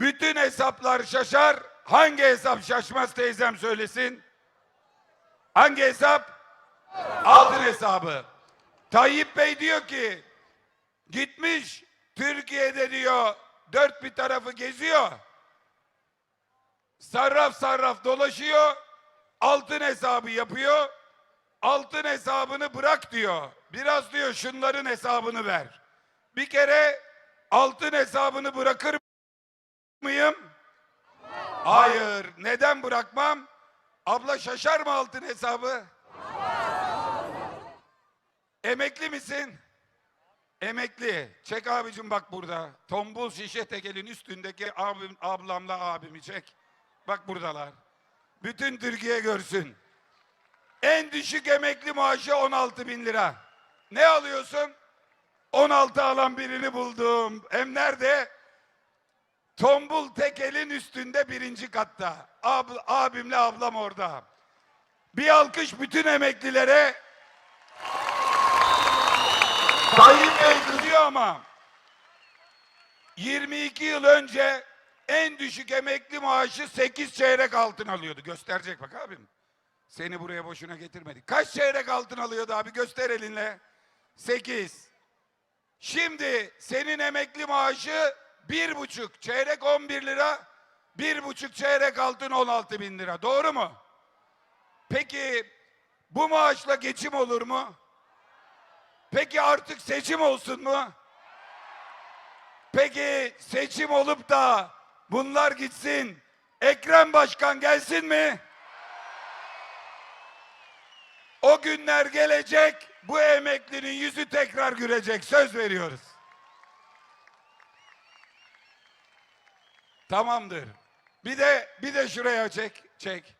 Bütün hesaplar şaşar. Hangi hesap şaşmaz teyzem söylesin? Hangi hesap? Altın hesabı. Tayyip Bey diyor ki gitmiş Türkiye'de diyor dört bir tarafı geziyor. Sarraf sarraf dolaşıyor. Altın hesabı yapıyor. Altın hesabını bırak diyor. Biraz diyor şunların hesabını ver. Bir kere altın hesabını bırakır mıyım? Hayır. Neden bırakmam? Abla şaşar mı altın hesabı? Emekli misin? Emekli. Çek abicim bak burada. Tombul şişe tekelin üstündeki abim, ablamla abimi çek. Bak buradalar. Bütün Türkiye görsün. En düşük emekli maaşı 16 bin lira. Ne alıyorsun? 16 alan birini buldum. Hem nerede? Tombul tekelin üstünde birinci katta. Ab, abimle ablam orada. Bir alkış bütün emeklilere. Tayyip Bey kızıyor ama 22 yıl önce en düşük emekli maaşı 8 çeyrek altın alıyordu. Gösterecek bak abim. Seni buraya boşuna getirmedik. Kaç çeyrek altın alıyordu abi göster elinle. 8. Şimdi senin emekli maaşı bir buçuk, çeyrek 11 lira, bir buçuk çeyrek altın 16 bin lira. Doğru mu? Peki bu maaşla geçim olur mu? Peki artık seçim olsun mu? Peki seçim olup da bunlar gitsin, Ekrem Başkan gelsin mi? O günler gelecek, bu emeklinin yüzü tekrar gülecek. Söz veriyoruz. Tamamdır. Bir de bir de şuraya çek, çek.